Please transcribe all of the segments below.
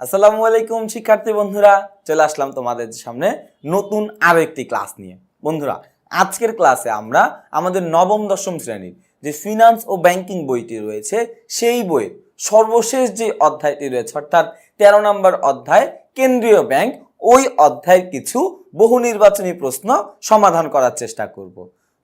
আসসালামু আলাইকুম, শিক্ষার্থী বন্ধুরা। চলে আসলাম তোমাদের সামনে নতুন আরও একটি ক্লাস নিয়ে। বন্ধুরা, আজকের ক্লাসে আমরা আমাদের নবম, দশম শ্রেণির যে ফিনান্স ও ব্যাংকিং বইটি রয়েছে, সেই বইয়ের সর্বশেষ যে অধ্যায়টি রয়েছে, অর্থাৎ তেরো নম্বর অধ্যায়, কেন্দ্রীয় ব্যাংক, ওই অধ্যায়ের কিছু বহু নির্বাচনী প্রশ্ন সমাধান করার চেষ্টা করব।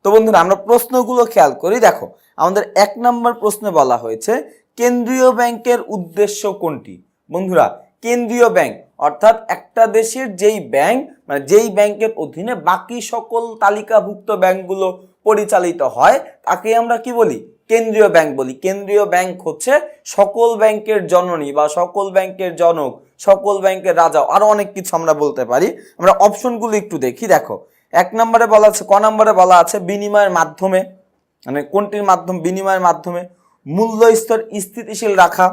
তো বন্ধুরা, আমরা প্রশ্নগুলো খেয়াল করি। দেখো, আমাদের এক নম্বর প্রশ্নে বলা হয়েছে, কেন্দ্রীয় ব্যাংকের উদ্দেশ্য কোনটি? বন্ধুরা কেন্দ্রীয় ব্যাংক, অর্থাৎ একটা দেশের যেই ব্যাংক মানে যেই ব্যাংকের অধীনে বাকি সকল তালিকাভুক্ত ব্যাংকগুলো পরিচালিত হয়, তাকে আমরা কি বলি? কেন্দ্রীয় ব্যাংক বলি। কেন্দ্রীয় ব্যাংক হচ্ছে সকল ব্যাংকের জননী বা সকল ব্যাংকের জনক, সকল ব্যাংকের রাজা, আরও অনেক কিছু আমরা বলতে পারি। আমরা অপশনগুলো একটু দেখি, দেখো। এক নম্বরে বলা আছে, ক নম্বরে বলা আছে, বিনিময়ের মাধ্যমে মানে কোনটির মাধ্যম, বিনিময়ের মাধ্যমে মূল্য স্তর স্থিতিশীল রাখা,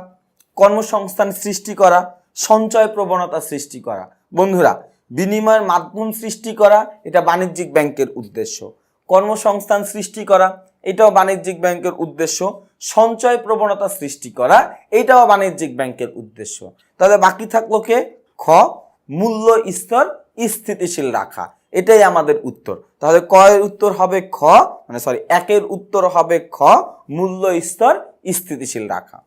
কর্মসংস্থান সৃষ্টি করা সঞ্চয় প্রবণতা সৃষ্টি করা। বন্ধুরা, বিনিময়ের মাধ্যম সৃষ্টি করা, এটা বাণিজ্যিক ব্যাংকের উদ্দেশ্য। কর্মসংস্থান সৃষ্টি করা, এটাও বাণিজ্যিক ব্যাংকের উদ্দেশ্য। সঞ্চয় প্রবণতা সৃষ্টি করা, এটাও বাণিজ্যিক ব্যাংকের উদ্দেশ্য। তাহলে বাকি থাকল কে? খ, মূল্য স্তর স্থিতিশীল রাখা। এটাই আমাদের উত্তর। তাহলে কয়ের উত্তর হবে খ মানে সরি, একের উত্তর হবে খ, মূল্য স্তর স্থিতিশীল রাখা।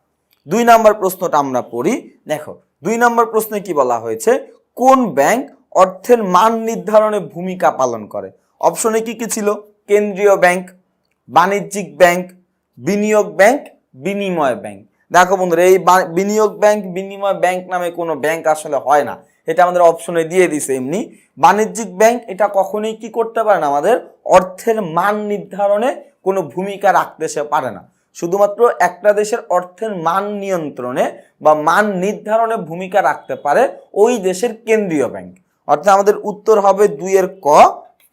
দুই নম্বর প্রশ্নটা আমরা পড়ি। দেখো, দুই নম্বর প্রশ্নে কি বলা হয়েছে? কোন ব্যাংক অর্থের মান নির্ধারণে ভূমিকা পালন করে? অপশনে কি কি ছিল? কেন্দ্রীয় ব্যাংক, বাণিজ্যিক ব্যাংক, বিনিয়োগ ব্যাংক, বিনিময় ব্যাংক। দেখো বন্ধুরা, এই বিনিয়োগ ব্যাংক, বিনিময় ব্যাংক নামে কোনো ব্যাংক আসলে হয় না। এটা আমাদের অপশনে দিয়ে দিছে এমনি। বাণিজ্যিক ব্যাংক এটা কখনোই কি করতে পারে না আমাদের? অর্থের মান নির্ধারণে কোনো ভূমিকা রাখতে সে পারে না। শুধুমাত্র একটা দেশের অর্থের মান নিয়ন্ত্রণে বা মান নির্ধারণে ভূমিকা রাখতে পারে ওই দেশের কেন্দ্রীয় ব্যাংক। অর্থাৎ আমাদের উত্তর হবে দুইয়ের ক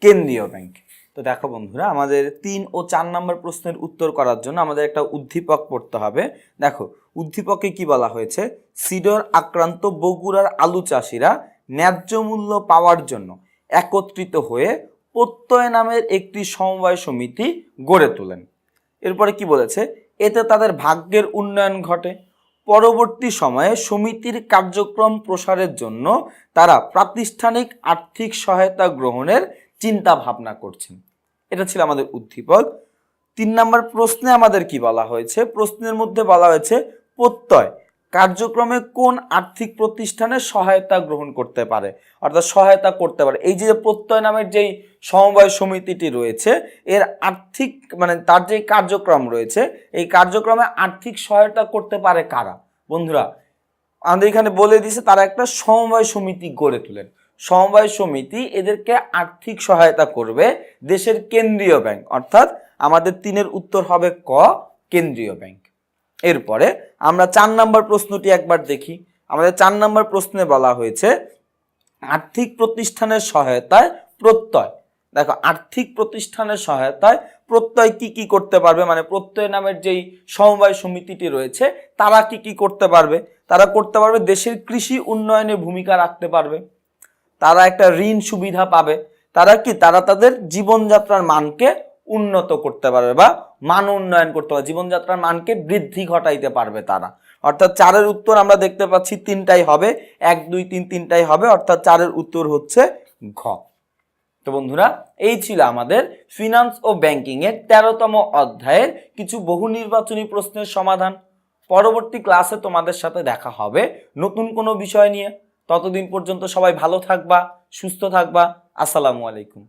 কেন্দ্রীয় ব্যাংক। তো দেখো বন্ধুরা, আমাদের তিন ও চার নম্বর প্রশ্নের উত্তর করার জন্য আমাদের একটা উদ্দীপক পড়তে হবে। দেখো, উদ্দীপকে কি বলা হয়েছে? সিডর আক্রান্ত বগুড়ার আলু চাষিরা ন্যায্য মূল্য পাওয়ার জন্য একত্রিত হয়ে প্রত্যয় নামের একটি সমবায় সমিতি গড়ে তোলেন। এরপরে কি বলেছে? এতে তাদের ভাগ্যের উন্নয়ন ঘটে। পরবর্তী সময়ে সমিতির কার্যক্রম প্রসারের জন্য তারা প্রাতিষ্ঠানিক আর্থিক সহায়তা গ্রহণের চিন্তা ভাবনা করছেন। এটা ছিল আমাদের উদ্দীপক। তিন নম্বর প্রশ্নে আমাদের কি বলা হয়েছে? প্রশ্নের মধ্যে বলা হয়েছে, প্রত্যয় কার্যক্রমে কোন আর্থিক প্রতিষ্ঠানের সহায়তা গ্রহণ করতে পারে? অর্থাৎ সহায়তা করতে পারে। এই যে প্রত্যয় নামের যেই সমবায় সমিতিটি রয়েছে। এর আর্থিক মানে তার যে কার্যক্রম রয়েছে, এই কার্যক্রমে আর্থিক সহায়তা করতে পারে কারা? বন্ধুরা, আমাদের এখানে বলে দিছে তারা একটা সমবায় সমিতি গড়ে তোলেন। সমবায় সমিতি এদেরকে আর্থিক সহায়তা করবে দেশের কেন্দ্রীয় ব্যাংক, অর্থাৎ আমাদের তিনের উত্তর হবে ক, কেন্দ্রীয় ব্যাংক। এরপরে আমরা চার নম্বর প্রশ্নটি একবার দেখি। আমাদের চার নম্বর প্রশ্নে বলা হয়েছে, আর্থিক প্রতিষ্ঠানের সহায়তায় প্রত্যয় দেখো, আর্থিক প্রতিষ্ঠানের সহায়তায় প্রত্যয় কি কি করতে পারবে? মানে প্রত্যয় নামের যেই সমবায় সমিতিটি রয়েছে, তারা কি কি করতে পারবে? তারা করতে পারবে দেশের কৃষি উন্নয়নে ভূমিকা রাখতে পারবে। তারা একটা ঋণ সুবিধা পাবে। তারা কি? তারা তাদের জীবনযাত্রার মানকে উন্নত করতে পারবে বা মান উন্নয়ন করতে পারবে। জীবনযাত্রার মানকে বৃদ্ধি ঘটাইতে পারবে তারা। অর্থাৎ চারের উত্তর আমরা দেখতে পাচ্ছি তিনটাই হবে, এক, দুই, তিন, তিনটাই হবে। অর্থাৎ চারের উত্তর হচ্ছে ঘ। তো বন্ধুরা, এই ছিল আমাদের ফিনান্স ও ব্যাংকিং এর তেরোতম অধ্যায়ের কিছু বহু নির্বাচনী প্রশ্নের সমাধান। পরবর্তী ক্লাসে তোমাদের সাথে দেখা হবে নতুন কোনো বিষয় নিয়ে। ততদিন পর্যন্ত সবাই ভালো থাকবা, সুস্থ থাকবা। আসসালামু আলাইকুম।